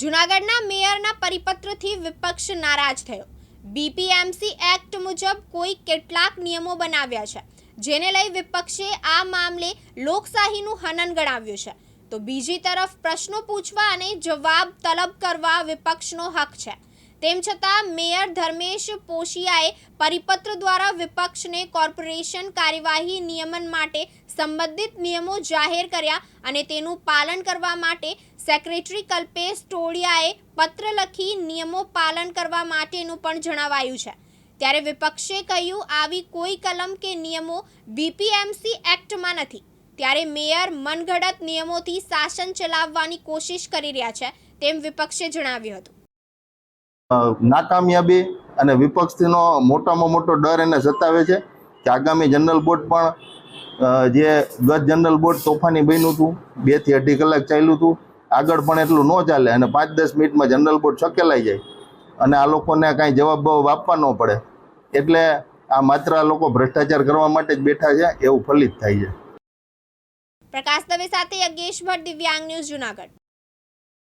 જૂનાગઢના મેયરના પરિપત્રથી વિપક્ષ નારાજ થયો. બીપીએમસી એક્ટ મુજબ કોઈ કેટલાક નિયમો બનાવ્યા છે, જેને લઈ વિપક્ષે આ મામલે લોકશાહીનું હનન ગણાવ્યું છે. તો બીજી તરફ પ્રશ્નો પૂછવા અને જવાબ તલબ કરવા વિપક્ષનો હક છે. તેમ છતાં, મેયર ધર્મેશ પોશિયાએ પરિપત્ર દ્વારા વિપક્ષને કોર્પોરેશન કાર્યવાહી નિયમન માટે સંબંધિત નિયમો જાહેર કર્યા અને તેનું પાલન કરવા માટે સેક્રેટરી કલ્પેશ ટોળિયાએ પત્ર લખી નિયમો પાલન કરવા માટેનું પણ જણાવાયું છે. ત્યારે વિપક્ષે કહ્યું, આવી કોઈ કલમ કે નિયમો બીપીએમસી એક્ટમાં નથી. ત્યારે મેયર મનગઢત નિયમોથી શાસન ચલાવવાની કોશિશ કરી રહ્યા છે તેમ વિપક્ષે જણાવ્યું હતું. નાકામયાબી અને વિપક્ષથીનો મોટામાં મોટો ડર એને સતાવે છે કે આગામી જનરલ બોર્ડ પણ જે ગત જનરલ બોર્ડ તોફાની બન્યું હતું બેથી અઢી કલાક ચાલ્યું હતું, આગળ પણ એટલું ન ચાલે અને પાંચ દસ મિનિટમાં જનરલ બોર્ડ છકેલાઈ જાય અને આ લોકોને કાંઈ જવાબ બવાબ આપવા ન પડે. એટલે આ માત્ર આ લોકો ભ્રષ્ટાચાર કરવા માટે જ બેઠા છે, એવું ફલિત થાય છે. પ્રકાશ દવે સાથે યજ્ઞેશ ભટ્ટ દિવ્યાંગ ન્યૂઝ જુનાગઢ.